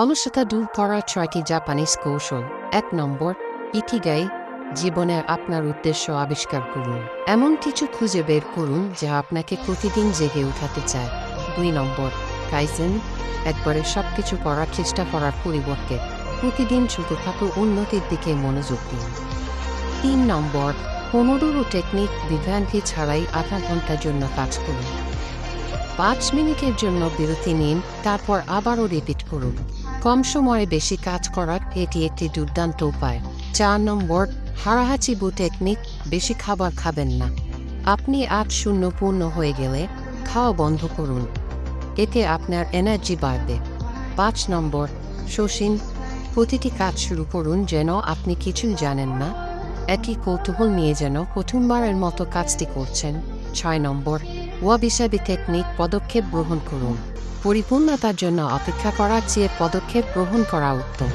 অলসতা দূর করার ছয়টি জাপানিজ কৌশল। এক নম্বর ইকিগাই জীবনে আপনার উদ্দেশ্য আবিষ্কার করুন এমন কিছু খুঁজে বের করুন যা আপনাকে প্রতিদিন জেগে উঠাতে চায়। দুই নম্বর কাইজেন একবারে সবকিছু করার চেষ্টা করার পরিবর্তে প্রতিদিন ছোটখাটো উন্নতির দিকে মনোযোগ দিন তিন নম্বর পনেরো টেকনিক বিভ্রান্তি ছাড়াই আধা ঘণ্টার জন্য কাজ করুন পাঁচ মিনিটের জন্য বিরতি নিন তারপর আবারও রিপিট করুন কম সময়ে বেশি কাজ করার এটি একটি দুর্দান্ত উপায়। চার নম্বর হারাহাচিবু টেকনিক বেশি খাবার খাবেন না। আপনি আট শূন্য পূর্ণ হয়ে গেলে খাওয়া বন্ধ করুন। এতে আপনার এনার্জি বাড়বে। পাঁচ নম্বর শশীন প্রতিটি কাজ শুরু করুন যেন আপনি কিছুই জানেন না। একই কৌতূহল নিয়ে যেন প্রথমবারের মতো কাজটি করছেন। ছয় নম্বর ওয়াবিসাবি টেকনিক পদক্ষেপ গ্রহণ করুন। পরিপূর্ণতার জন্য অপেক্ষা করার চেয়ে পদক্ষেপ গ্রহণ করা উত্তম।